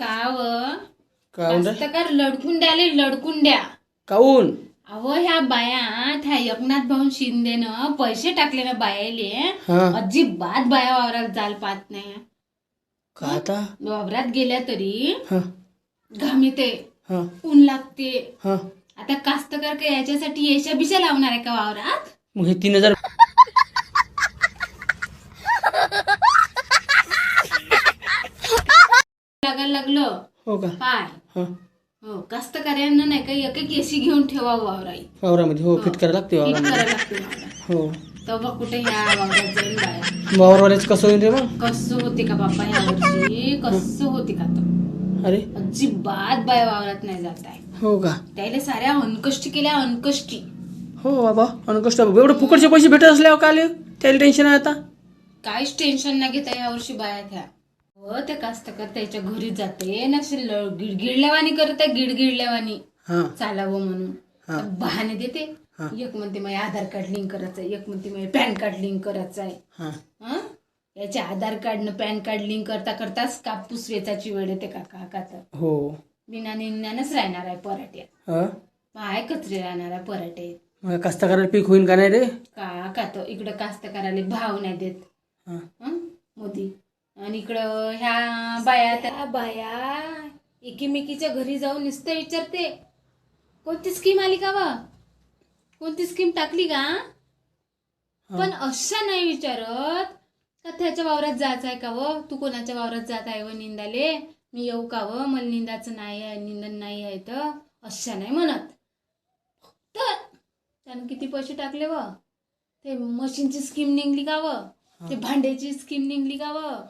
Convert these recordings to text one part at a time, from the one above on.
का व काऊन रे? कास्तकार लडकून द्याले लडकून द्या काऊन? अहो ह्या बाया ह्या एकनाथ भाऊ शिंदेनं पैसे टाकले ना बायाले. हा. अजिबात बाया वावरात जाल पाहत नाही. का आता? वावरात गेल्या तरी हा. घाम येते हा. ऊन लागते. हा. आता कास्तकार काय याच्यासाठी येशा बिशा लावणार आहे का वावरात? मग हे तीन हजार हो का? पाय. हा. हो कास्तकार्यांना नाही का एक एक एसी घेऊन ठेवा वावराई. वावरामध्ये हो फिट करायला लागते वावरात हो. तेव्हा कुठे ह्या वावरात जाईल बाया? वावरवाल्याच कसं होईल रे मग कसं होते का बाप्पा ह्या वर्षी? कसं होते का तर अरे. अजिबात बाय वावरात नाही जात आहे. हो का? त्याला साऱ्या अनकष्टी केल्या अनकष्टी. हो बाबा आणि कष्ट एवढे फुकटचे पैसे भेटत असल्यावर का आले? त्याला टेन्शन आहे आता. काहीच टेन्शन नाही घेता या वर्षी बाया त्या. हो ते कास्तकार त्याच्या घरी जाते ना गिडगिडल्यावानी करत आहे गिडगिडल्यावानी हा. चालावं म्हणून. हा. तर बहाणे देते. एक म्हणते माझे आधार कार्ड लिंक करायचं आहे एक म्हणते माझे पॅन कार्ड लिंक करायचं आहे हा. हं? याचे आधार कार्डनं पॅन कार्ड लिंक करता करताच कापूस वेचाची वेळ येते का का तर हो. बिना निंदानच राहणार आहे पराठ्यात हा? माय कचरे राहणार आहे पराठे. मग कास्तकाराला पीक होईल का नाही रे? का का तो इकडं कास्तकाराला भाव नाही देत? मोदी. आणि इकडं ह्या बाया त्या बाया एकीमेकीच्या घरी जाऊन नुसतं विचारते कोणती स्कीम आली का वा कोणती स्कीम टाकली का पण अशा नाही विचारत का त्याच्या वावरात जायचं आहे का व तू कोणाच्या वावरात जात आहे व निंदाले? मी येऊ का व मला निंदाचं नाही आहे निंदन नाही आहे तर अशा नाही म्हणत. फक्त त्यानं किती पैसे टाकले व ते मशीनची स्कीम निघली का व ते भांड्याची स्कीम निघली का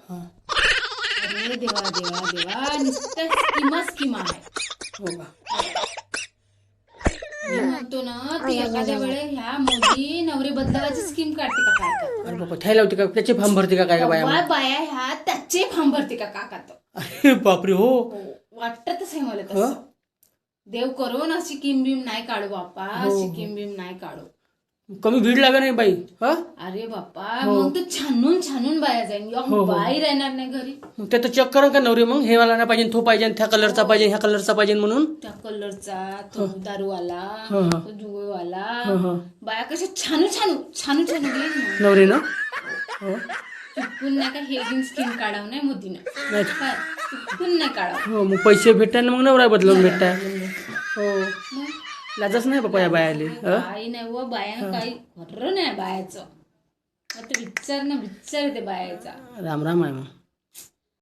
हा. अरे देवा देवा देवा नुसत्या स्कीमा स्कीमा आहे. हो का? मी म्हणतो ना ती एखाद्या वेळे ह्या मोदी नवरे बदलावाची स्कीम काढते का काय का अरे बाबा थ्यायला होती का? त्याचे फार्म भरते का काय का बाया बाया ह्या त्याचे फार्म भरते का काका तो अरे बापरे हो. वाटतच आहे मला तसं. देव करून अशी किम बिम नाही काढू बाप्पा अशी किम बिम नाही काढू. कमी भीड लागा नाही बाई हा? अरे बाप्पा मग तर छानून छानून बाया जाईन. एक बाई राहणार नाही घरी. मग ते तर चेक करा का नवरे मग हे वाला नाही पाहिजे तो पाहिजे त्या कलरचा पाहिजे ह्या कलरचा पाहिजे म्हणून. त्या कलरचा तो दारूवाला हा, हा. तो जुगवाला हा हा. बाया कशा छानू छानू छानू छानू गेली नवरे ना हो. चुकून नाही का हेगिंग स्कीम काढावं नाही मोदीनं? नाही. काय चुकून नाही काढावं. हो मग पैसे भेटताय ना मग नवरा बदलून भेटताय हो. मग लाजच नाही बाबा या बायाले? काही नाही व बायानं काही खरं नाही बायाचं. आता विचार ना विचार ते बायाचा. राम राम आहे मग.